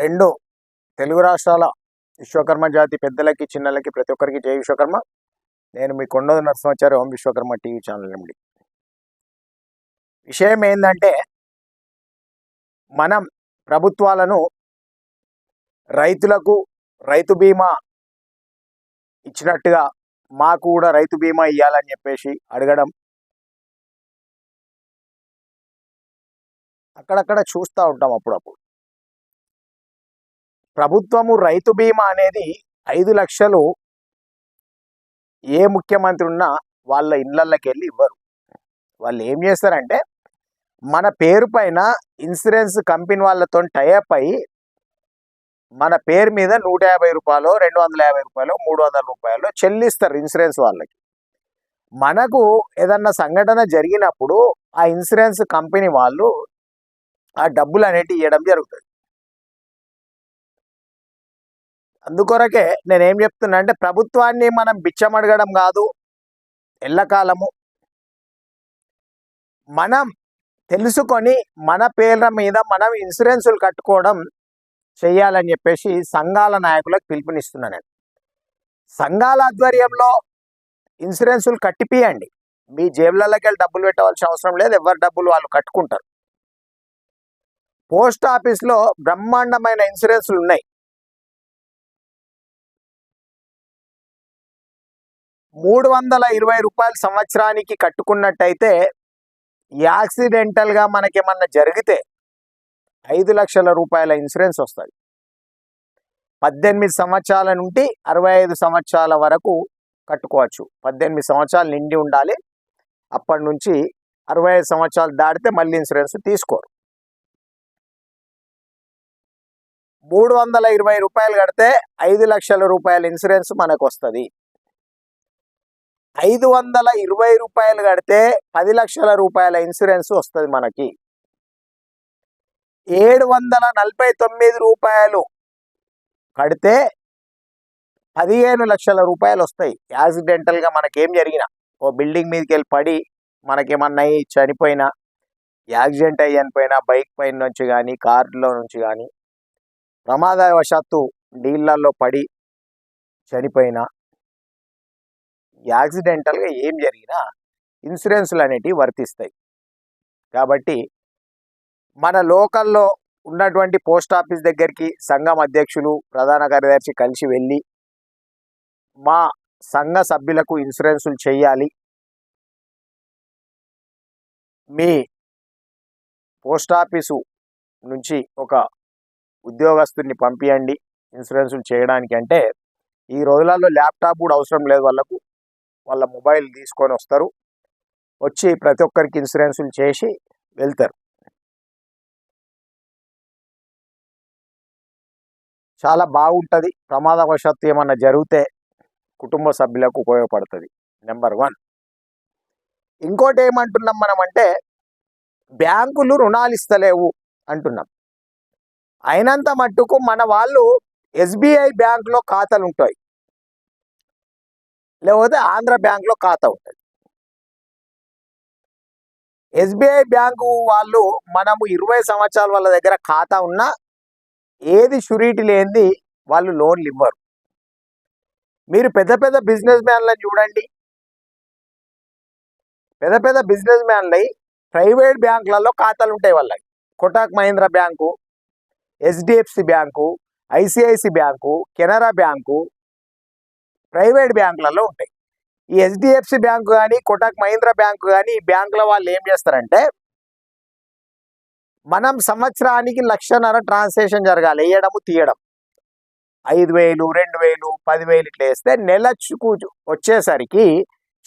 రెండు తెలుగు రాష్ట్రాల విశ్వకర్మ జాతి పెద్దలకి చిన్నలకి ప్రతి ఒక్కరికి జయ విశ్వకర్మ. నేను మీ కొండోది నరసింహాచారి ఓం విశ్వకర్మ టీవీ ఛానల్ నుండి. విషయం ఏంటంటే మనం ప్రభుత్వాలను రైతులకు రైతు బీమా ఇచ్చినట్టుగా మాకు కూడా రైతు బీమా ఇవ్వాలని చెప్పేసి అడగడం అక్కడక్కడ చూస్తూ ఉంటాం అప్పుడప్పుడు. ప్రభుత్వము రైతు బీమా అనేది ఐదు లక్షలు ఏ ముఖ్యమంత్రి ఉన్నా వాళ్ళ ఇళ్ళకి వెళ్ళి ఇవ్వరు. వాళ్ళు ఏం చేస్తారంటే మన పేరు పైన ఇన్సూరెన్స్ కంపెనీ వాళ్ళతో టైఅప్ అయ్యి మన పేరు మీద నూట యాభై రూపాయలు రెండు వందల యాభై రూపాయలు మూడు వందల రూపాయలు చెల్లిస్తారు ఇన్సూరెన్స్ వాళ్ళకి. మనకు ఏదన్నా సంఘటన జరిగినప్పుడు ఆ ఇన్సూరెన్స్ కంపెనీ వాళ్ళు ఆ డబ్బులు అనేటివి ఇవ్వడం జరుగుతుంది. అందుకొరకే నేనేం చెప్తున్నా అంటే ప్రభుత్వాన్ని మనం బిచ్చమడగడం కాదు ఎల్లకాలము. మనం తెలుసుకొని మన పేర్ల మీద మనం ఇన్సూరెన్సులు కట్టుకోవడం చేయాలని చెప్పేసి సంఘాల నాయకులకు పిలుపునిస్తున్నా నేను. సంఘాల ఆధ్వర్యంలో ఇన్సూరెన్సులు కట్టిపియండి. మీ జేబులలోకి వెళ్ళి డబ్బులు పెట్టవలసిన అవసరం లేదు ఎవరి డబ్బులు వాళ్ళు కట్టుకుంటారు. పోస్ట్ ఆఫీస్లో బ్రహ్మాండమైన ఇన్సూరెన్సులు ఉన్నాయి. మూడు వందల ఇరవై రూపాయలు సంవత్సరానికి కట్టుకున్నట్టయితే యాక్సిడెంటల్గా మనకేమన్నా జరిగితే ఐదు లక్షల రూపాయల ఇన్సూరెన్స్ వస్తుంది. పద్దెనిమిది సంవత్సరాల నుండి అరవై ఐదు సంవత్సరాల వరకు కట్టుకోవచ్చు. పద్దెనిమిది సంవత్సరాలు నిండి ఉండాలి. అప్పటి నుంచి అరవై ఐదు సంవత్సరాలు దాటితే మళ్ళీ ఇన్సూరెన్స్ తీసుకోరు. మూడు వందల ఇరవై రూపాయలు కడితే ఐదు లక్షల రూపాయల ఇన్సూరెన్స్ మనకు వస్తుంది. ఐదు వందల ఇరవై రూపాయలు కడితే పది లక్షల రూపాయల ఇన్సూరెన్స్ వస్తుంది మనకి. ఏడు వందల నలభై తొమ్మిది రూపాయలు కడితే పదిహేను లక్షల రూపాయలు వస్తాయి. యాక్సిడెంటల్గా మనకేం జరిగినా. ఓ బిల్డింగ్ మీదకి వెళ్ళి పడి మనకేమన్నా చనిపోయినా యాక్సిడెంట్ అయ్యి చనిపోయినా బైక్ పైన నుంచి కానీ కారులో నుంచి కానీ ప్రమాదవశాత్తు నీళ్ళల్లో పడి చనిపోయినా యాక్సిడెంటల్గా ఏం జరిగినా ఇన్సూరెన్స్లు అనేటివి వర్తిస్తాయి. కాబట్టి మన లోకల్లో ఉన్నటువంటి పోస్ట్ ఆఫీస్ దగ్గరికి సంఘం అధ్యక్షులు ప్రధాన కార్యదర్శి కలిసి వెళ్ళి మా సంఘ సభ్యులకు ఇన్సూరెన్సులు చేయాలి. మీ పోస్ట్ ఆఫీసు నుంచి ఒక ఉద్యోగస్తుని పంపించండి ఇన్సూరెన్సులు చేయడానికి అంటే ఈ రోజులలో ల్యాప్టాప్ కూడా అవసరం లేదు వాళ్ళకు. వాళ్ళ మొబైల్ తీసుకొని వస్తారు. వచ్చి ప్రతి ఒక్కరికి ఇన్సూరెన్సులు చేసి వెళ్తారు. చాలా బాగుంటుంది. ప్రమాదవశాత్తు ఏమన్నా జరిగితే కుటుంబ సభ్యులకు ఉపయోగపడుతుంది. Number one. ఇంకోటి ఏమంటున్నాం మనం అంటే బ్యాంకులు రుణాలు ఇస్తలేవు అంటున్నాం. అయినంత మట్టుకు మన వాళ్ళు ఎస్బీఐ బ్యాంకులో ఖాతాలు ఉంటాయి. లేకపోతే ఆంధ్ర బ్యాంకులో ఖాతా ఉంటుంది. ఎస్బీఐ బ్యాంకు వాళ్ళు మనము ఇరవై సంవత్సరాల వాళ్ళ దగ్గర ఖాతా ఉన్నా ఏది షూరిటీ లేనిది వాళ్ళు లోన్లు ఇవ్వరు. మీరు పెద్ద పెద్ద బిజినెస్ మ్యాన్లను చూడండి. పెద్ద పెద్ద బిజినెస్ మ్యాన్లై ప్రైవేట్ బ్యాంకులలో ఖాతాలు ఉంటాయి వాళ్ళకి. Kotak Mahindra bank HDFC bank ICICI bank Canara bank private బ్యాంకులలో ఉంటాయి. ఈ హెచ్డిఎఫ్సి బ్యాంకు కానీ కోటక్ మహీంద్ర బ్యాంకు కానీ ఈ బ్యాంకుల వాళ్ళు ఏం చేస్తారంటే మనం సంవత్సరానికి లక్షన్నర ట్రాన్సాక్షన్ జరగాలి. వేయడము తీయడం. ఐదు వేలు రెండు వేలు పదివేలు ఇట్లా వేస్తే నెలకు వచ్చేసరికి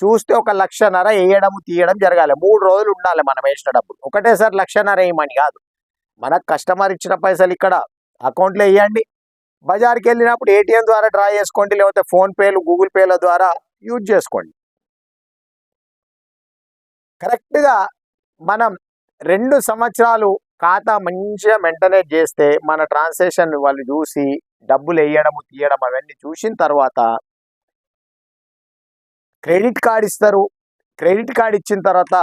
చూస్తే ఒక లక్షన్నర వేయడము తీయడం జరగాలి. మూడు రోజులు ఉండాలి మనం వేసిన డబ్బులు. ఒకటేసారి లక్షన్నర వేయమని కాదు. మనకు కస్టమర్ ఇచ్చిన పైసలు ఇక్కడ అకౌంట్లో వేయండి. బజార్కి వెళ్ళినప్పుడు ఏటీఎం ద్వారా డ్రా చేసుకోండి లేకపోతే ఫోన్పేలు గూగుల్ పేల ద్వారా యూజ్ చేసుకోండి. కరెక్ట్గా మనం రెండు సంవత్సరాలు ఖాతా మంచిగా మెయింటైన్ చేస్తే మన ట్రాన్సాక్షన్ వాళ్ళు చూసి డబ్బులు వేయడము తీయడం అవన్నీ చూసిన తర్వాత క్రెడిట్ కార్డ్ ఇస్తారు. క్రెడిట్ కార్డ్ ఇచ్చిన తర్వాత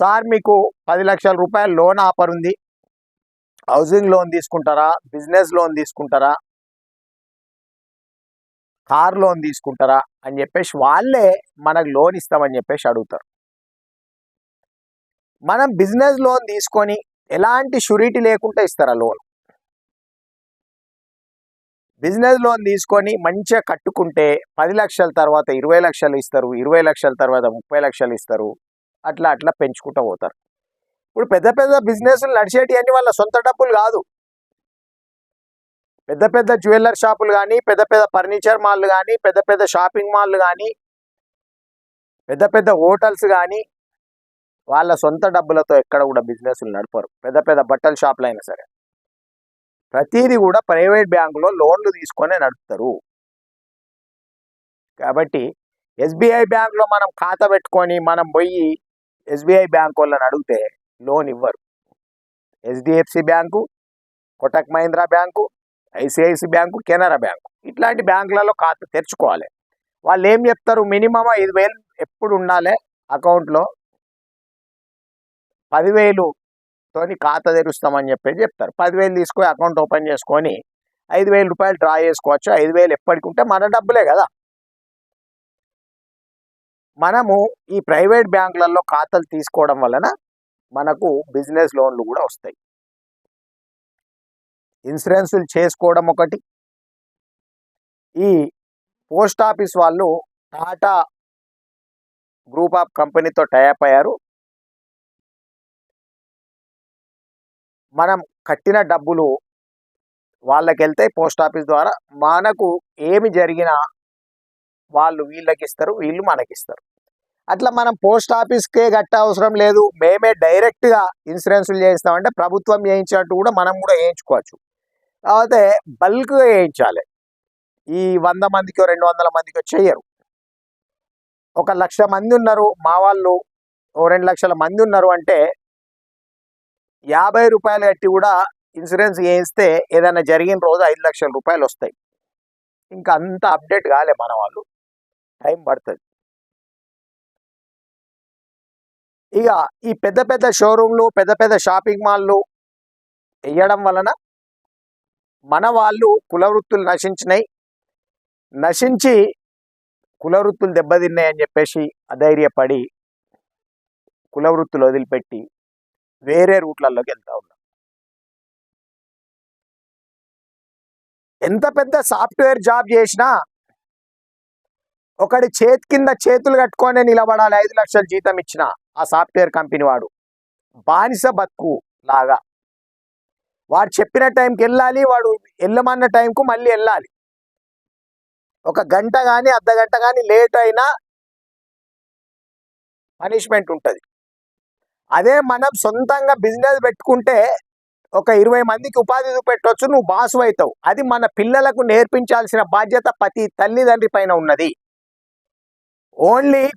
సార్ మీకు పది లక్షల రూపాయల లోన్ ఆఫర్ ఉంది. హౌసింగ్ లోన్ తీసుకుంటారా? బిజినెస్ లోన్ తీసుకుంటారా? కార్ లోన్ తీసుకుంటారా? అని చెప్పేసి వాళ్ళే మనకు లోన్ ఇస్తామని చెప్పేసి అడుగుతారు. మనం బిజినెస్ లోన్ తీసుకొని ఎలాంటి షూరిటీ లేకుండా ఇస్తారా లోన్? బిజినెస్ లోన్ తీసుకొని మంచిగా కట్టుకుంటే పది లక్షల తర్వాత ఇరవై లక్షలు ఇస్తారు ఇరవై లక్షల తర్వాత ముప్పై లక్షలు ఇస్తారు అట్లా అట్లా పెంచుకుంటూ పోతారు. ఇప్పుడు పెద్ద పెద్ద బిజినెస్లు నడిచేటివన్నీ వాళ్ళ సొంత డబ్బులు కాదు. పెద్ద పెద్ద జ్యువెలర్ షాపులు కానీ పెద్ద పెద్ద ఫర్నిచర్ మాల్లు కానీ పెద్ద పెద్ద షాపింగ్ మాల్లు కానీ పెద్ద పెద్ద హోటల్స్ కానీ వాళ్ళ సొంత డబ్బులతో ఎక్కడ కూడా బిజినెస్లు నడపరు. పెద్ద పెద్ద బట్టల షాపులు అయినా సరే. ప్రతిదీ కూడా ప్రైవేట్ బ్యాంకులో లోన్లు తీసుకొని నడుపుతారు. కాబట్టి ఎస్బీఐ బ్యాంకులో మనం ఖాతా పెట్టుకొని మనం పోయి ఎస్బీఐ బ్యాంక్ వాళ్ళని అడిగితే లోన్ ఇవ్వరు. HDFC bank Kotak Mahindra bank ICICI bank Canara bank. ఇట్లాంటి బ్యాంకులలో ఖాతా తెరుచుకోవాలి. వాళ్ళు ఏం చెప్తారు? మినిమం ఐదు వేలు ఎప్పుడు ఉండాలి అకౌంట్లో? పదివేలు తోని ఖాతా తెరుస్తామని చెప్పేసి చెప్తారు. పదివేలు తీసుకొని అకౌంట్ ఓపెన్ చేసుకొని ఐదు వేల రూపాయలు డ్రా చేసుకోవచ్చు. ఐదు వేలు ఎప్పటికి ఉంటే మన డబ్బులే కదా. మనము ఈ ప్రైవేట్ బ్యాంకులలో ఖాతాలు తీసుకోవడం వలన మనకు బిజినెస్ లోన్లు కూడా వస్తాయి. ఇన్సూరెన్సులు చేసుకోవడం ఒకటి. ఈ పోస్ట్ ఆఫీస్ వాళ్ళు టాటా గ్రూప్ ఆఫ్ కంపెనీతో టైప్ అయ్యారు. మనం కట్టిన డబ్బులు వాళ్ళకి వెళ్తే పోస్ట్ ఆఫీస్ ద్వారా మనకు ఏమి జరిగినా వాళ్ళు వీళ్ళకి ఇస్తారు వీళ్ళు మనకిస్తారు. అట్లా మనం పోస్ట్ ఆఫీస్కే గట్టా అవసరం లేదు. మేమే డైరెక్ట్గా ఇన్సూరెన్స్లు చేయిస్తామంటే ప్రభుత్వం చేయించినట్టు కూడా మనం కూడా వేయించుకోవచ్చు కాకపోతే బల్క్గా వేయించాలి ఈ వంద మందికో రెండు వందల మందికో చెయ్యరు ఒక లక్ష మంది ఉన్నారు మా వాళ్ళు ఓ రెండు లక్షల మంది ఉన్నారు అంటే యాభై రూపాయలు కట్టి కూడా ఇన్సూరెన్స్ చేయిస్తే ఏదైనా జరిగిన రోజు ఐదు లక్షల రూపాయలు వస్తాయి. ఇంకా అంత అప్డేట్ కాలే మన వాళ్ళు. టైం పడుతుంది. ఇక ఈ పెద్ద పెద్ద షోరూమ్లు పెద్ద పెద్ద షాపింగ్ మాల్లు వేయడం వలన మన వాళ్ళు కులవృత్తులు నశించినాయి నశించి కులవృత్తులు దెబ్బతిన్నాయని దెబ్బతిన్నాయి అని చెప్పేసి అధైర్యపడి కులవృత్తులు వదిలిపెట్టి వేరే రూట్లలోకి వెళ్తూ ఉన్నాం. ఎంత పెద్ద సాఫ్ట్వేర్ జాబ్ చేసినా ఒకడి చేతి కింద చేతులు కట్టుకొని నిలబడాలి ఐదు లక్షలు జీతం ఇచ్చిన ఆ సాఫ్ట్వేర్ కంపెనీ వాడు. బానిస బతుకు లాగా. వాడు చెప్పిన టైంకి వెళ్ళాలి వాడు వెళ్ళమన్న టైంకు మళ్ళీ వెళ్ళాలి. ఒక గంట కానీ అర్ధ గంట కానీ లేట్ అయినా పనిష్మెంట్ ఉంటుంది. అదే మనం సొంతంగా బిజినెస్ పెట్టుకుంటే ఒక ఇరవై మందికి ఉపాధి చూపెట్టవచ్చు నువ్వు బాసు అవుతావు. అది మన పిల్లలకు నేర్పించాల్సిన బాధ్యత ప్రతి తల్లిదండ్రి పైన ఉన్నది. ఓన్లీ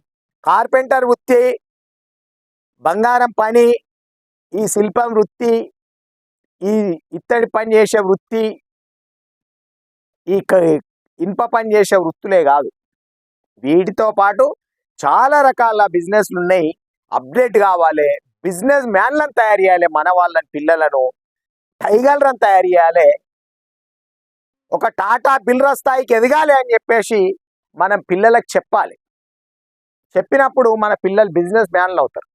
కార్పెంటర్ వృత్తి బంగారం పని ఈ శిల్పం వృత్తి ఈ ఇత్తడి పని చేసే వృత్తి ఈ క- ఇనుప పని చేసే వృత్తులే కాదు. వీటితో పాటు చాలా రకాల బిజినెస్లు ఉన్నాయి. అప్డేట్ కావాలి. బిజినెస్ మ్యాన్లను తయారు చేయాలి. మన వాళ్ళని పిల్లలను. టైగర్లను తయారు చేయాలి. ఒక టాటా బిల్డర్ స్థాయికి ఎదగాలి అని చెప్పేసి మనం పిల్లలకు చెప్పాలి. చెప్పినప్పుడు మన పిల్లలు బిజినెస్ మ్యాన్లు అవుతారు.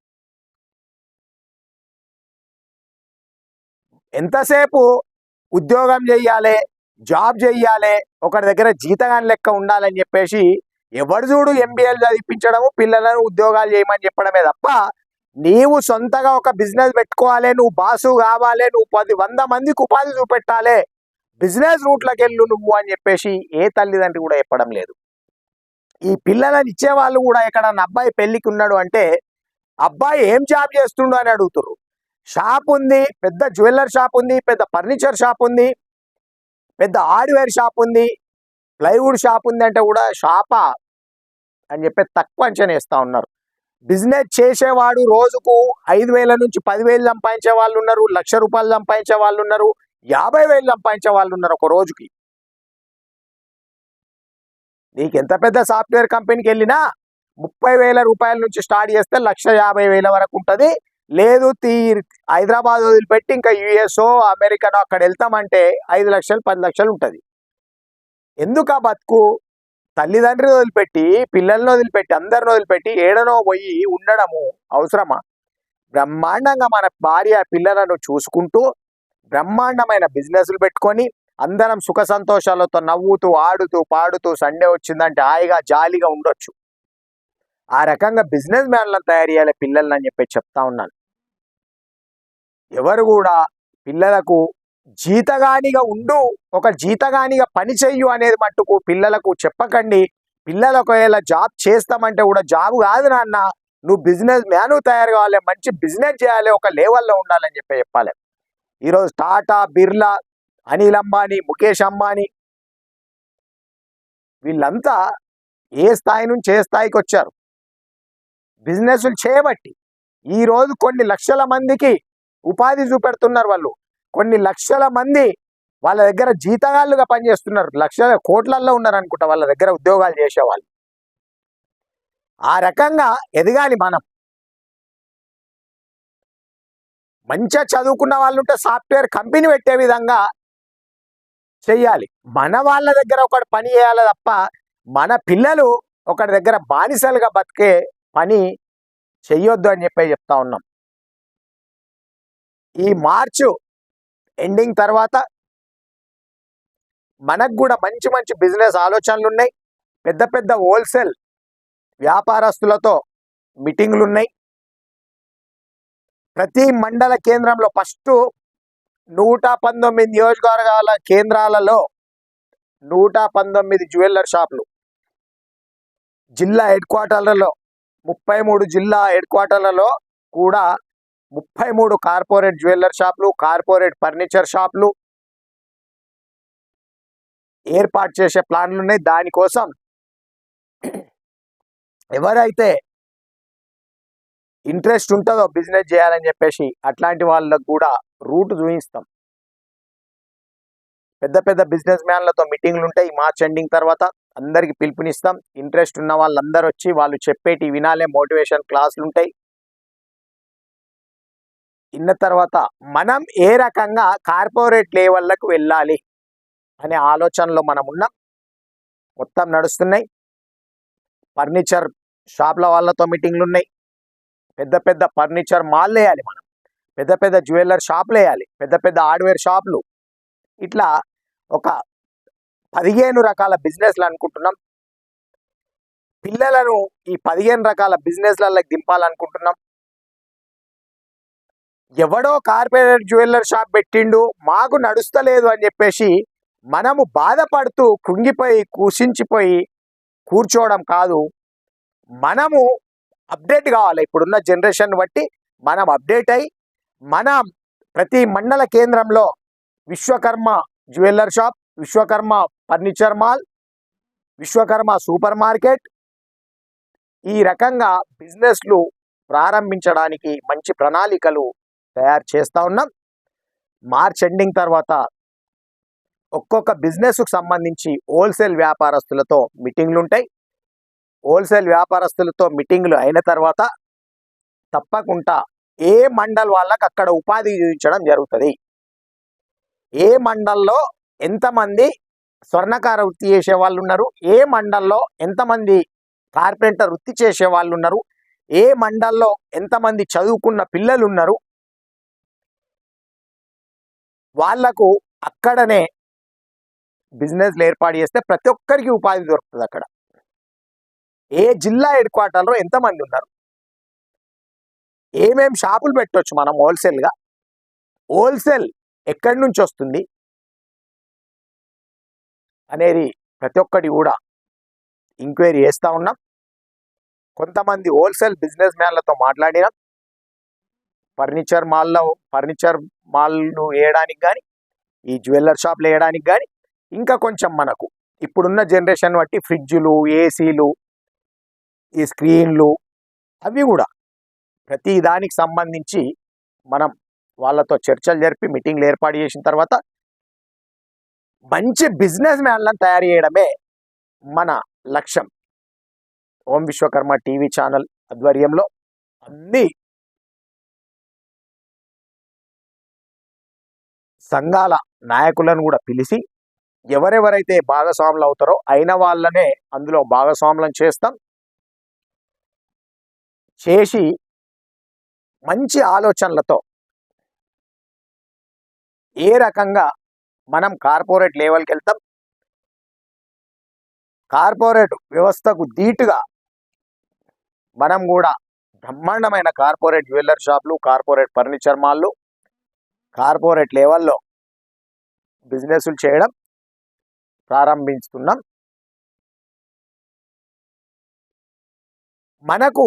ఎంతసేపు ఉద్యోగం చెయ్యాలి జాబ్ చెయ్యాలి ఒకరి దగ్గర జీతగాని లెక్క ఉండాలని చెప్పేసి ఎవడు చూడు ఎంబీఏలు చదివించడము పిల్లలను ఉద్యోగాలు చేయమని చెప్పడమే తప్ప నీవు సొంతగా ఒక బిజినెస్ పెట్టుకోవాలి నువ్వు బాసు కావాలి నువ్వు పది వంద మందికి ఉపాధి చూపెట్టాలి బిజినెస్ రూట్లకు వెళ్ళు నువ్వు అని చెప్పేసి ఏ తల్లిదండ్రి కూడా చెప్పడం లేదు. ఈ పిల్లలను ఇచ్చేవాళ్ళు కూడా ఎక్కడన్నా అబ్బాయి పెళ్ళికి ఉన్నాడు అంటే అబ్బాయి ఏం జాబ్ చేస్తుండు? అని అడుగుతుర్రు. షాప్ ఉంది పెద్ద జ్యువెలర్ షాప్ ఉంది పెద్ద ఫర్నిచర్ షాప్ ఉంది పెద్ద హార్డ్వేర్ షాప్ ఉంది ప్లైవుడ్ షాప్ ఉంది అంటే కూడా షాపా అని చెప్పి తక్కువ అంచనా వేస్తా ఉన్నారు. బిజినెస్ చేసేవాడు రోజుకు ఐదు వేల నుంచి పదివేలు సంపాదించే వాళ్ళు ఉన్నారు లక్ష రూపాయలు సంపాదించే వాళ్ళు ఉన్నారు యాభై వేలు సంపాదించే వాళ్ళు ఉన్నారు ఒక రోజుకి. నీకు ఎంత పెద్ద సాఫ్ట్వేర్ కంపెనీకి వెళ్ళినా ముప్పై వేల రూపాయల నుంచి స్టార్ట్ చేస్తే లక్ష యాభై వేల వరకు ఉంటుంది. లేదు తీ హైదరాబాద్ వదిలిపెట్టి ఇంకా యుఎస్ఓ అమెరికానో అక్కడ వెళ్తామంటే ఐదు లక్షలు పది లక్షలు ఉంటుంది. ఎందుకు ఆ బతుకు? తల్లిదండ్రులు వదిలిపెట్టి పిల్లల్ని వదిలిపెట్టి అందరిని వదిలిపెట్టి ఏడనో పోయి ఉండడము అవసరమా? బ్రహ్మాండంగా మన భార్య పిల్లలను చూసుకుంటూ బ్రహ్మాండమైన బిజినెస్లు పెట్టుకొని అందరం సుఖ సంతోషాలతో నవ్వుతూ ఆడుతూ పాడుతూ సండే వచ్చిందంటే హాయిగా జాలీగా ఉండొచ్చు. ఆ రకంగా బిజినెస్ మ్యాన్లను తయారు చేయాలి పిల్లల్ని అని చెప్పి చెప్తా ఉన్నాను. ఎవరు కూడా పిల్లలకు జీతగానిగా ఉండు ఒక జీతగానిగా పని చెయ్యు అనేది మట్టుకు పిల్లలకు చెప్పకండి. పిల్లలు ఒకవేళ జాబ్ చేస్తామంటే కూడా జాబ్ కాదు నాన్న నువ్వు బిజినెస్ మ్యాను తయారు కావాలి మంచి బిజినెస్ చేయాలి ఒక లెవెల్లో ఉండాలని చెప్పి చెప్పాలి. ఈరోజు టాటా బిర్లా అనిల్ అంబానీ ముఖేష్ అంబానీ. వీళ్ళంతా ఏ స్థాయి నుంచి ఏ స్థాయికి వచ్చారు? బిజినెస్లు చేయబట్టి ఈ రోజు కొన్ని లక్షల మందికి ఉపాధి చూపెడుతున్నారు వాళ్ళు. కొన్ని లక్షల మంది వాళ్ళ దగ్గర జీతగాళ్ళుగా పనిచేస్తున్నారు. లక్షల కోట్లల్లో ఉన్నారు అనుకుంటా వాళ్ళ దగ్గర ఉద్యోగాలు చేసేవాళ్ళు. ఆ రకంగా ఎదగాలి మనం. మంచిగా చదువుకున్న వాళ్ళు ఉంటే సాఫ్ట్వేర్ కంపెనీ పెట్టే విధంగా చెయ్యాలి మన వాళ్ళ దగ్గర ఒకటి పని చేయాలి తప్ప మన పిల్లలు ఒకటి దగ్గర బానిసలుగా బతికే పని చెయ్యొద్దు అని చెప్పి చెప్తా ఉన్నాం. ఈ మార్చు ఎండింగ్ తర్వాత మనకు కూడా మంచి మంచి బిజినెస్ ఆలోచనలు ఉన్నాయి. పెద్ద పెద్ద హోల్సేల్ వ్యాపారస్తులతో మీటింగ్లు ఉన్నాయి. ప్రతి మండల కేంద్రంలో ఫస్ట్ నూట పంతొమ్మిది నియోజకవర్గాల కేంద్రాలలో నూట పంతొమ్మిది జ్యువెల్లర్ షాపులు. జిల్లా హెడ్ క్వార్టర్లలో ముప్పై మూడు జిల్లా హెడ్ క్వార్టర్లలో కూడా ముప్పై మూడు కార్పొరేట్ జ్యువెల్లర్ షాపులు కార్పొరేట్ ఫర్నిచర్ షాపులు ఏర్పాటు చేసే ప్లాన్లు ఉన్నాయి. దానికోసం ఎవరైతే ఇంట్రెస్ట్ ఉంటుందో బిజినెస్ చేయాలని చెప్పేసి అట్లాంటి వాళ్ళకు కూడా రూట్ చూపిస్తాం. పెద్ద పెద్ద బిజినెస్ మ్యాన్లతో మీటింగ్లు ఉంటాయి. మార్చ్ ఎండింగ్ తర్వాత అందరికి పిలుపునిస్తాం. ఇంట్రెస్ట్ ఉన్న వాళ్ళందరూ వచ్చి వాళ్ళు చెప్పేటి వినాలే మోటివేషన్ క్లాసులు ఉంటాయి. ఇన్న తర్వాత మనం ఏ రకంగా కార్పొరేట్ లెవెల్లకు వెళ్ళాలి అనే ఆలోచనలో మనం ఉన్నాం. మొత్తం నడుస్తున్నాయి. ఫర్నిచర్ షాప్ల వాళ్ళతో మీటింగ్లు ఉన్నాయి. పెద్ద పెద్ద ఫర్నిచర్ మాల్ వేయాలి మనం. పెద్ద పెద్ద జ్యువెలర్ షాపులు వేయాలి. పెద్ద పెద్ద హార్డ్వేర్ షాపులు. ఇట్లా ఒక పదిహేను రకాల బిజినెస్లు అనుకుంటున్నాం. పిల్లలను ఈ పదిహేను రకాల బిజినెస్లలో దింపాలనుకుంటున్నాం. ఎవడో కార్పొరేట్ జ్యువెలర్ షాప్ పెట్టిండు మాకు నడుస్తలేదు అని చెప్పేసి మనము బాధపడుతూ కృంగిపోయి కూసించిపోయి కూర్చోవడం కాదు. మనము అప్డేట్ కావాలి. ఇప్పుడున్న జనరేషన్ బట్టి మనం అప్డేట్ అయి మన ప్రతి మండల కేంద్రంలో Vishwakarma jeweller shop Vishwakarma furniture mall Vishwakarma super market ఈ రకంగా బిజినెస్లు ప్రారంభించడానికి మంచి ప్రణాళికలు తయారు చేస్తూ ఉన్నాం. మార్చ్ ఎండింగ్ తర్వాత ఒక్కొక్క బిజినెస్కు సంబంధించి హోల్సేల్ వ్యాపారస్తులతో మీటింగ్లు ఉంటాయి హోల్సేల్ వ్యాపారస్తులతో మీటింగ్లు అయిన తర్వాత తప్పకుండా ఏ మండల్ వాళ్ళకి అక్కడ ఉపాధి చూపించడం జరుగుతుంది. ఏ మండల్లో ఎంతమంది స్వర్ణకార వృత్తి చేసే వాళ్ళు ఉన్నారు? ఏ మండల్లో ఎంతమంది కార్పెంటర్ వృత్తి చేసే వాళ్ళు ఉన్నారు? ఏ మండల్లో ఎంతమంది చదువుకున్న పిల్లలు ఉన్నారు? వాళ్ళకు అక్కడనే బిజినెస్లు ఏర్పాటు చేస్తే ప్రతి ఒక్కరికి ఉపాధి దొరుకుతుంది అక్కడ ఏ జిల్లా హెడ్ క్వార్టర్లో ఎంతమంది ఉన్నారు? ఏమేం షాపులు పెట్టవచ్చు మనం హోల్సేల్గా? హోల్సేల్ ఎక్కడి నుంచి వస్తుంది? అనేది ప్రతి ఒక్కటి కూడా ఎంక్వైరీ చేస్తూ ఉన్నాం. కొంతమంది హోల్సేల్ బిజినెస్ మ్యాన్లతో మాట్లాడినాం. ఫర్నిచర్ మాల్లో ఫర్నిచర్ మాల్ను వేయడానికి కానీ ఈ జ్యువెల్లర్ షాప్లు వేయడానికి కానీ ఇంకా కొంచెం మనకు ఇప్పుడున్న జనరేషన్ బట్టి ఫ్రిడ్జులు ఏసీలు ఈ స్క్రీన్లు అవి కూడా ప్రతి దానికి సంబంధించి మనం వాళ్ళతో చర్చలు జరిపి మీటింగ్లు ఏర్పాటు చేసిన తర్వాత మంచి బిజినెస్ మ్యాన్లను తయారు చేయడమే మన లక్ష్యం. ఓం విశ్వకర్మ టీవీ ఛానల్ ఆధ్వర్యంలో అన్ని సంఘాల నాయకులను కూడా పిలిచి ఎవరెవరైతే భాగస్వాములు అవుతారో అయిన వాళ్ళనే అందులో భాగస్వాములను చేస్తాం. చేసి మంచి ఆలోచనలతో ఏ రకంగా మనం కార్పొరేట్ లెవెల్కి వెళ్తాం? కార్పొరేట్ వ్యవస్థకు ధీటుగా మనం కూడా బ్రహ్మాండమైన కార్పొరేట్ జ్యువెలర్ షాపులు కార్పొరేట్ ఫర్నిచర్ మాల్లు కార్పొరేట్ లెవెల్లో బిజినెస్లు చేయడం ప్రారంభిస్తున్నాం మనకు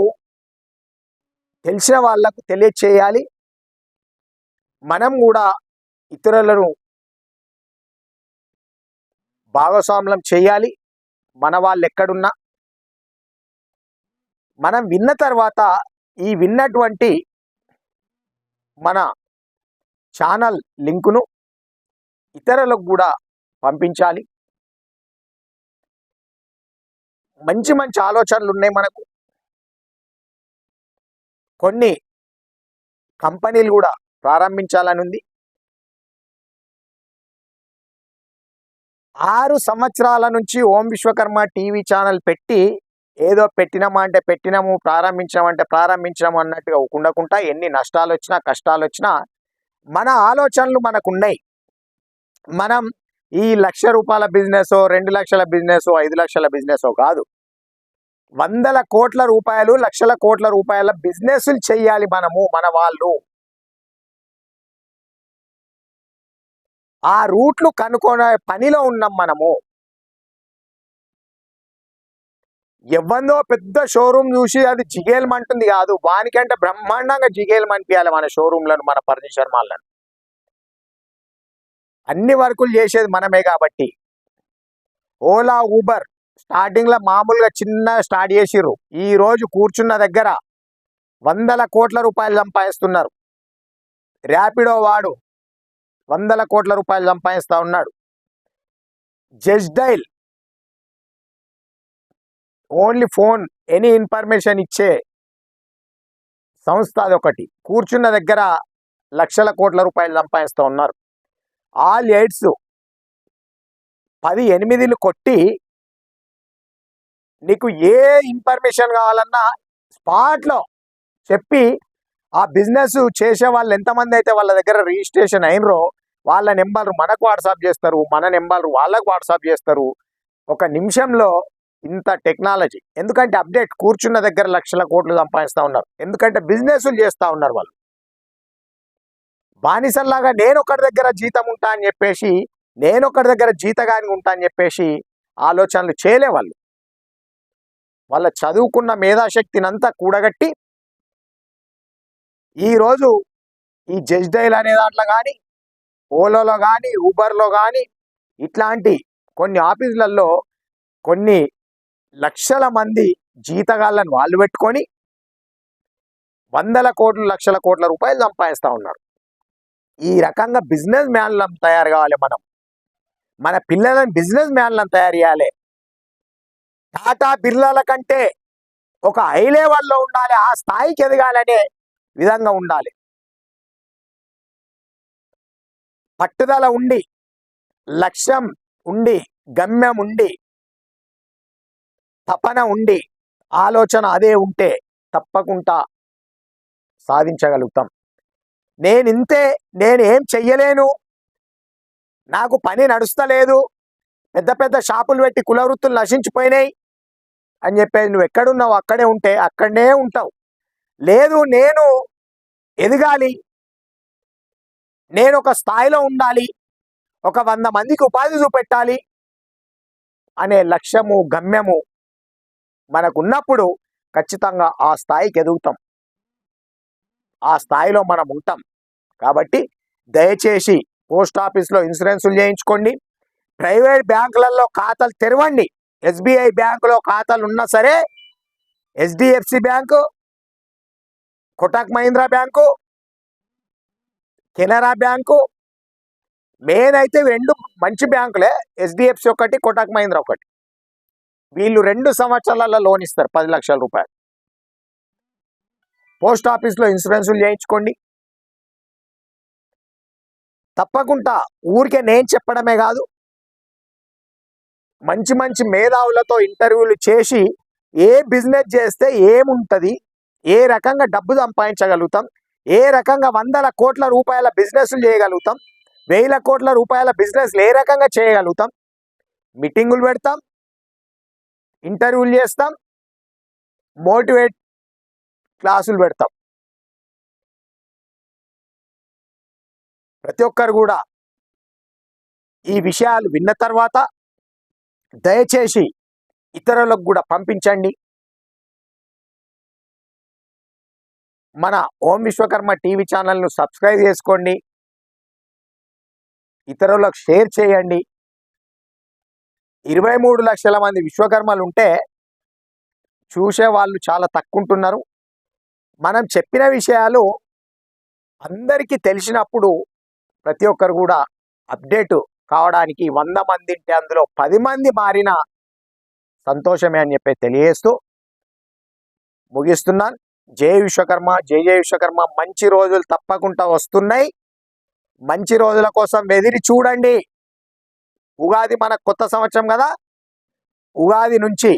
తెలిసిన వాళ్ళకు తెలియచేయాలి. మనం కూడా ఇతరులను భాగస్వామ్యం చేయాలి. మన వాళ్ళు ఎక్కడున్నా. మనం విన్న తర్వాత ఈ విన్నటువంటి మన ఛానల్ లింకును ఇతరులకు కూడా పంపించాలి. మంచి మంచి ఆలోచనలు ఉన్నాయి మనకు. కొన్ని కంపెనీలు కూడా ప్రారంభించాలని ఉంది. ఆరు సంవత్సరాల నుంచి ఓం విశ్వకర్మ టీవీ ఛానల్ పెట్టి ఏదో పెట్టినామా అంటే పెట్టినాము ప్రారంభించామంటే ప్రారంభించాము అన్నట్టుగా ఉండకుండా ఎన్ని నష్టాలు వచ్చినా కష్టాలు వచ్చినా మన ఆలోచనలు మనకు ఉన్నాయి. మనం ఈ లక్ష రూపాయల బిజినెస్ రెండు లక్షల బిజినెస్ ఐదు లక్షల బిజినెస్ కాదు. వందల కోట్ల రూపాయలు లక్షల కోట్ల రూపాయల బిజినెస్లు చేయాలి మనము మన వాళ్ళు. ఆ రూట్లు కనుక్కునే పనిలో ఉన్నాం మనము. ఎవ్వందో పెద్ద షోరూమ్ చూసి అది జిగేలమంటుంది కాదు వానికంటే బ్రహ్మాండంగా జిగేలమనిపించాలి మన షోరూమ్లను మన ఫర్నిచర్ మాల్లను. అన్ని వర్కులు చేసేది మనమే కాబట్టి. ఓలా ఊబర్ స్టార్టింగ్లో మామూలుగా చిన్న స్టార్ట్ చేసిర్రు. ఈ రోజు కూర్చున్న దగ్గర వందల కోట్ల రూపాయలు సంపాదిస్తున్నారు. ర్యాపిడో వాడు వందల కోట్ల రూపాయలు సంపాదిస్తా ఉన్నాడు. Justdial only phone any information ఇచ్చే సంస్థ అదొకటి. కూర్చున్న దగ్గర లక్షల కోట్ల రూపాయలు సంపాదిస్తూ ఉన్నారు. ఆల్ ఎయిడ్స్ పది ఎనిమిదిలు కొట్టి నీకు ఏ ఇన్ఫర్మేషన్ కావాలన్నా స్పాట్లో చెప్పి ఆ బిజినెస్ చేసే వాళ్ళు ఎంతమంది అయితే వాళ్ళ దగ్గర రిజిస్ట్రేషన్ అయినరో వాళ్ళ నెంబర్ మనకు వాట్సాప్ చేస్తారు మన నెంబర్ వాళ్ళకు వాట్సాప్ చేస్తారు. ఒక నిమిషంలో ఇంత టెక్నాలజీ ఎందుకంటే అప్డేట్ కూర్చున్న దగ్గర లక్షల కోట్లు సంపాదిస్తూ ఉన్నారు. ఎందుకంటే బిజినెస్లు చేస్తూ ఉన్నారు వాళ్ళు. బానిసల్లాగా నేను ఒకటి దగ్గర జీతం ఉంటా అని చెప్పేసి నేను ఒకటి దగ్గర జీతగాని ఉంటా అని చెప్పేసి ఆలోచనలు చేయలే వాళ్ళు. వాళ్ళ చదువుకున్న మేధాశక్తిని అంతా కూడగట్టి ఈరోజు ఈ జజ్ డైల్ అనే దాంట్లో కానీ ఓలోలో కానీ ఊబర్లో కానీ ఇట్లాంటి కొన్ని ఆఫీసులలో కొన్ని లక్షల మంది జీతగాళ్ళను వాళ్ళు పెట్టుకొని వందల కోట్లు లక్షల కోట్ల రూపాయలు సంపాదిస్తూ ఉన్నారు. ఈ రకంగా బిజినెస్ మ్యాన్లను తయారు కావాలి మనం. మన పిల్లలను బిజినెస్ మ్యాన్లను తయారు చేయాలి. టాటా బిర్లాల కంటే ఒక హై లెవెల్లో ఉండాలి ఆ స్థాయికి ఎదగాలనే విధంగా ఉండాలి. పట్టుదల ఉండి లక్ష్యం ఉండి గమ్యం ఉండి తపన ఉండి ఆలోచన అదే ఉంటే తప్పకుండా సాధించగలుగుతాం. నేను ఇంతే నేను ఏం చెయ్యలేను నాకు పని నడుస్తలేదు పెద్ద పెద్ద షాపులు పెట్టి కులవృత్తులు నశించిపోయినాయి అని చెప్పేది నువ్వు ఎక్కడున్నావు అక్కడే ఉంటే అక్కడనే ఉంటావు. లేదు నేను ఎదగాలి. నేను ఒక స్థాయిలో ఉండాలి. ఒక వంద మందికి ఉపాధి చూపెట్టాలి. అనే లక్ష్యము గమ్యము మనకున్నప్పుడు ఖచ్చితంగా ఆ స్థాయికి ఎదుగుతాం. ఆ స్థాయిలో మనం ఉంటాం. కాబట్టి దయచేసి పోస్ట్ ఆఫీస్లో ఇన్సూరెన్సులు చేయించుకోండి. ప్రైవేట్ బ్యాంకులలో ఖాతాలు తెరవండి. ఎస్బీఐ బ్యాంకులో ఖాతాలు ఉన్నా సరే HDFC bank Kotak Mahindra bank Canara bank main అయితే రెండు మంచి బ్యాంకులే హెచ్డిఎఫ్సి ఒకటి కొటాక్ మహీంద్రా ఒకటి. వీళ్ళు రెండు సంవత్సరాలలో లోన్ ఇస్తారు పది లక్షల రూపాయలు. పోస్ట్ ఆఫీస్లో ఇన్సూరెన్సులు చేయించుకోండి. తప్పకుండా ఊరికే నేను చెప్పడమే కాదు మంచి మంచి మేధావులతో ఇంటర్వ్యూలు చేసి ఏ బిజినెస్ చేస్తే ఏముంటుంది ఏ రకంగా డబ్బు సంపాదించగలుగుతాం ఏ రకంగా వందల కోట్ల రూపాయల బిజినెస్లు చేయగలుగుతాం వేల కోట్ల రూపాయల బిజినెస్లు ఏ రకంగా చేయగలుగుతాం మీటింగులు పెడతాం ఇంటర్వ్యూలు చేస్తాం మోటివేట్ క్లాసులు పెడతాం. ప్రతి ఒక్కరు కూడా ఈ విషయాలు విన్న తర్వాత దయచేసి ఇతరులకు కూడా పంపించండి. మన ఓం విశ్వకర్మ టీవీ ఛానల్ను సబ్స్క్రైబ్ చేసుకోండి. ఇతరులకు షేర్ చేయండి. ఇరవై మూడు లక్షల మంది విశ్వకర్మలు ఉంటే చూసే వాళ్ళు చాలా తక్కువ ఉంటున్నారు మనం చెప్పిన విషయాలు అందరికీ తెలిసినప్పుడు ప్రతి ఒక్కరు కూడా అప్డేట్ కావడానికి వంద మంది ఉంటే అందులో పది మంది మారిన సంతోషమే అని చెప్పి తెలియజేస్తూ ముగిస్తున్నాను. జై విశ్వకర్మ జయ జయ విశ్వకర్మ. మంచి రోజులు తప్పకుండా వస్తున్నాయి. మంచి రోజుల కోసం వెదిరి చూడండి. ఉగాది మన కొత్త సంవత్సరం కదా? ఉగాది నుంచి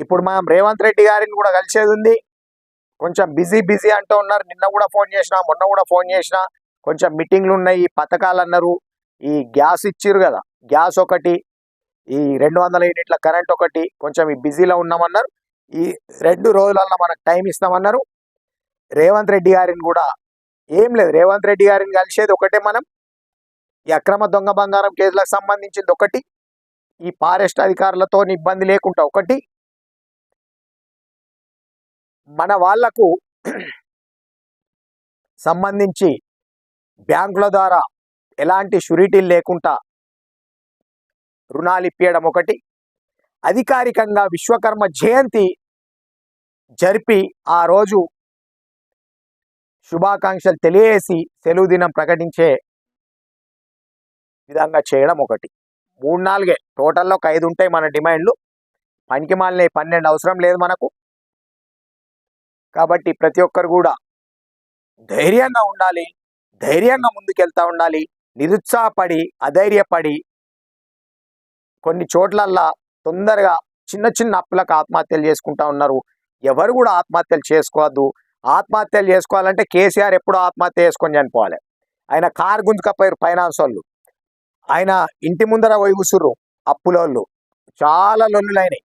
ఇప్పుడు మనం రేవంత్ రెడ్డి గారిని కూడా కలిసేది ఉంది. కొంచెం బిజీ బిజీ అంటూ ఉన్నారు. నిన్న కూడా ఫోన్ చేసిన మొన్న కూడా ఫోన్ చేసిన. కొంచెం మీటింగ్లు ఉన్నాయి పథకాలు అన్నారు. ఈ గ్యాస్ ఇచ్చిర్రు కదా. గ్యాస్ ఒకటి ఈ రెండు వందల యూనిట్ల కరెంట్ ఒకటి కొంచెం ఈ బిజీలో ఉన్నామన్నారు. ఈ రెండు రోజులలో మనకు టైం ఇస్తామన్నారు. రేవంత్ రెడ్డి గారిని కూడా ఏం లేదు. రేవంత్ రెడ్డి గారిని కలిసేది ఒకటే మనం. ఈ అక్రమ దొంగ బంగారం కేసులకు సంబంధించింది ఒకటి. ఈ ఫారెస్ట్ అధికారులతో ఇబ్బంది లేకుండా ఒకటి. మన వాళ్ళకు సంబంధించి బ్యాంకుల ద్వారా ఎలాంటి షూరిటీలు లేకుండా రుణాలు ఇప్పించడం ఒకటి. అధికారికంగా విశ్వకర్మ జయంతి జరిపి ఆ రోజు శుభాకాంక్షలు తెలియజేసి సెలవు దినం ప్రకటించే విధంగా చేయడం ఒకటి. మూడు నాలుగే టోటల్లో ఒక ఐదు ఉంటాయి మన డిమాండ్లు. పనికి మాలిన పన్నెండు అవసరం లేదు మనకు. కాబట్టి ప్రతి ఒక్కరు కూడా ధైర్యంగా ఉండాలి ధైర్యంగా ముందుకెళ్తూ ఉండాలి. నిరుత్సాహపడి అధైర్యపడి కొన్ని చోట్లల్లా తొందరగా చిన్న చిన్న అప్పులకు ఆత్మహత్యలు చేసుకుంటా ఉన్నారు. ఎవరు కూడా ఆత్మహత్యలు చేసుకోవద్దు. ఆత్మహత్యలు చేసుకోవాలంటే కేసీఆర్ ఎప్పుడో ఆత్మహత్య చేసుకొని చనిపోవాలి. ఆయన కారు గుంజుకపోయారు ఫైనాన్స్ వాళ్ళు. ఆయన ఇంటి ముందర పోయి కూసుర్రు అప్పులోళ్ళు. చాలా లొల్లులైనాయి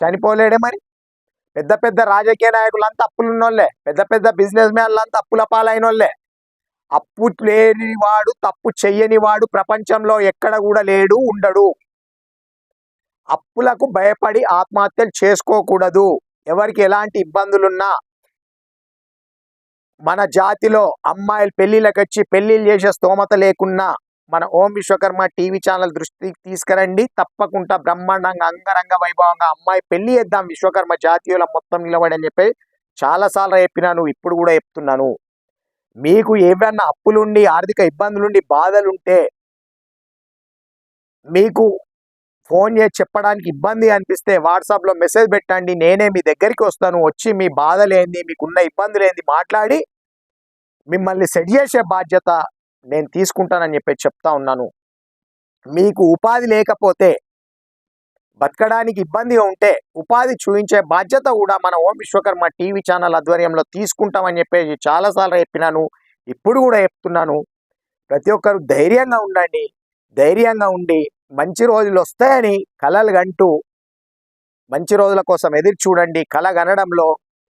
చనిపోలేడే మరి. పెద్ద పెద్ద రాజకీయ నాయకులంతా అప్పులు ఉన్నోళ్ళే పెద్ద పెద్ద బిజినెస్ మ్యాన్లంతా అప్పుల పాలైన వాళ్ళే అప్పు లేనివాడు తప్పు చెయ్యని వాడు ప్రపంచంలో ఎక్కడ కూడా లేడు ఉండడు. అప్పులకు భయపడి ఆత్మహత్యలు చేసుకోకూడదు. ఎవరికి ఎలాంటి ఇబ్బందులున్నా మన జాతిలో అమ్మాయిలు పెళ్ళిళ్ళకి వచ్చి పెళ్ళిళ్ళు చేసే స్తోమత లేకున్నా మన ఓం విశ్వకర్మ టీవీ ఛానల్ దృష్టికి తీసుకురండి. తప్పకుండా బ్రహ్మాండంగా అంగరంగ వైభవంగా అమ్మాయి పెళ్ళి చేద్దాం. విశ్వకర్మ జాతీయుల మొత్తం నిలబడి అని చెప్పి చాలాసార్లు చెప్పినాను ఇప్పుడు కూడా చెప్తున్నాను. మీకు ఏమన్నా అప్పులుండి ఆర్థిక ఇబ్బందులుండి బాధలుంటే మీకు ఫోన్ చేసి చెప్పడానికి ఇబ్బంది అనిపిస్తే వాట్సాప్లో మెసేజ్ పెట్టండి. నేనే మీ దగ్గరికి వస్తాను. వచ్చి మీ బాధలేంది మీకున్న ఇబ్బందులేంది మాట్లాడి మిమ్మల్ని సెట్ చేసే బాధ్యత నేను తీసుకుంటానని చెప్పి చెప్తా ఉన్నాను. మీకు ఉపాధి లేకపోతే బతకడానికి ఇబ్బందిగా ఉంటే ఉపాధి చూపించే బాధ్యత కూడా మన ఓం విశ్వకర్మ టీవీ ఛానల్ ఆధ్వర్యంలో తీసుకుంటామని చెప్పేసి చాలాసార్లు చెప్పినాను. ఇప్పుడు కూడా చెప్తున్నాను. ప్రతి ఒక్కరు ధైర్యంగా ఉండండి. ధైర్యంగా ఉండి మంచి రోజులు వస్తాయని కలలు అంటూ మంచి రోజుల కోసం ఎదురు చూడండి. కళ గనడంలో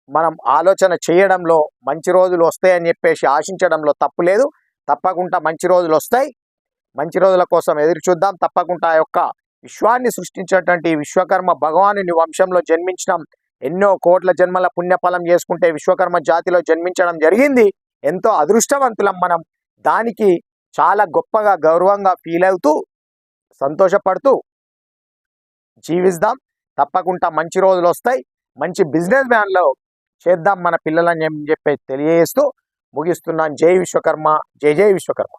మనం ఆలోచన చేయడంలో మంచి రోజులు వస్తాయని చెప్పేసి ఆశించడంలో తప్పు లేదు. తప్పకుండా మంచి రోజులు వస్తాయి. మంచి రోజుల కోసం ఎదురు చూద్దాం. తప్పకుండా ఆ యొక్క విశ్వాన్ని సృష్టించినటువంటి విశ్వకర్మ భగవానుని వంశంలో జన్మించడం ఎన్నో కోట్ల జన్మల పుణ్యఫలం చేసుకుంటే విశ్వకర్మ జాతిలో జన్మించడం జరిగింది. ఎంతో అదృష్టవంతులం మనం. దానికి చాలా గొప్పగా గౌరవంగా ఫీల్ అవుతూ సంతోషపడుతూ జీవిస్తాం. తప్పకుండా మంచి రోజులు వస్తాయి. మంచి బిజినెస్ మ్యాన్లో చేద్దాం మన పిల్లలని చెప్పి తెలియజేస్తూ ముగిస్తున్నాను. జై విశ్వకర్మ. జై జై విశ్వకర్మ.